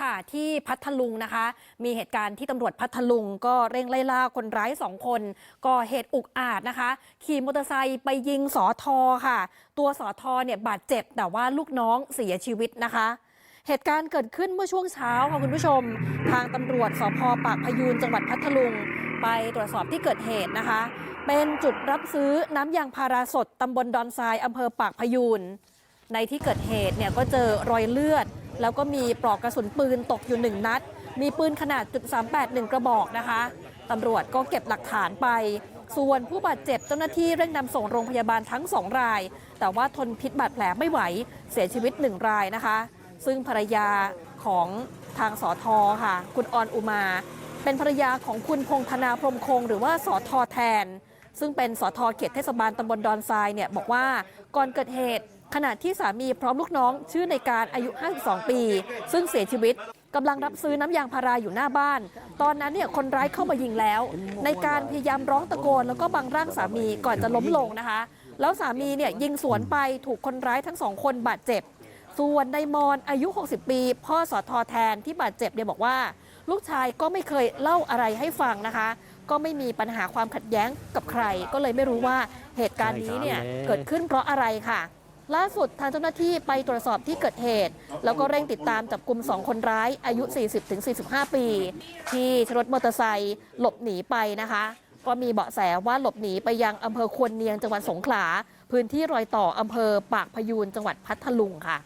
ค่ะที่พัทลุงนะคะ มีเหตุการณ์ที่ตำรวจพัทลุง ก็เร่งไล่ล่าคนร้ายสองคนก่อเหตุอุกอาจนะคะ ขี่มอเตอร์ไซค์ไปยิงสอทอค่ะ ตัวสอทอเนี่ยบาดเจ็บแต่ว่าลูกน้องเสียชีวิตนะคะ เหตุการณ์เกิดขึ้นเมื่อช่วงเช้าค่ะคุณผู้ชม ทางตำรวจสพปากพยูนจังหวัดพัทลุงไปตรวจสอบที่เกิดเหตุนะคะ เป็นจุดรับซื้อน้ำยางพาราสดตำบลดอนทรายอำเภอปากพยูนในที่เกิดเหตุเนี่ยก็เจอรอยเลือด แล้วก็มีปลอกกระสุนปืนตกอยู่หนึ่งนัด มีปืนขนาดจุด38หนึ่งกระบอกนะคะตำรวจก็เก็บหลักฐานไป ส่วนผู้บาดเจ็บเจ้าหน้าที่เร่งนำส่งโรงพยาบาลทั้งสองราย แต่ว่าทนพิษบาดแผลไม่ไหวเสียชีวิตหนึ่งรายนะคะ ซึ่งภรรยาของทางสอทอค่ะ คุณออนอุมา เป็นภรรยาของคุณพงธนาพรมคง หรือว่าสอทอแทน ซึ่งเป็นสอทอเขตเทศบาลตำบลดอนทรายเนี่ยบอกว่าก่อนเกิดเหตุขณะที่สามีพร้อมลูกน้องชื่อในการอายุ 52 ปี ซึ่งเสียชีวิตกำลังรับซื้อน้ำยางพาราอยู่หน้าบ้าน ตอนนั้นเนี่ยคนร้ายเข้ามายิงแล้ว ในการพยายามร้องตะโกนแล้วก็บังร่างสามีก่อนจะล้มลงนะคะ แล้วสามีเนี่ยยิงสวนไปถูกคนร้ายทั้งสองคนบาดเจ็บ ส่วนในมอนอายุ 60 ปี พ่อสอทอแทนที่บาดเจ็บเนี่ยบอกว่า ลูกชายก็ไม่เคยเล่าอะไรให้ฟังนะคะ ก็ไม่มีปัญหาความขัดแย้งกับใคร ก็เลยไม่รู้ว่าเหตุการณ์นี้เนี่ยเกิดขึ้นเพราะอะไรค่ะ ล่าสุดทางเจ้าหน้าที่ไปตรวจสอบที่เกิดเหตุ แล้วก็เร่งติดตามจับกลุ่ม2 คนร้ายอายุ 40-45 ปี ที่ใช้รถมอเตอร์ไซค์หลบหนีไปนะคะก็มีเบาะแสว่าหลบหนีไปยังอำเภอควนเนียงจังหวัดสงขลา พื้นที่รอยต่ออำเภอปากพยูนจังหวัดพัทลุงค่ะ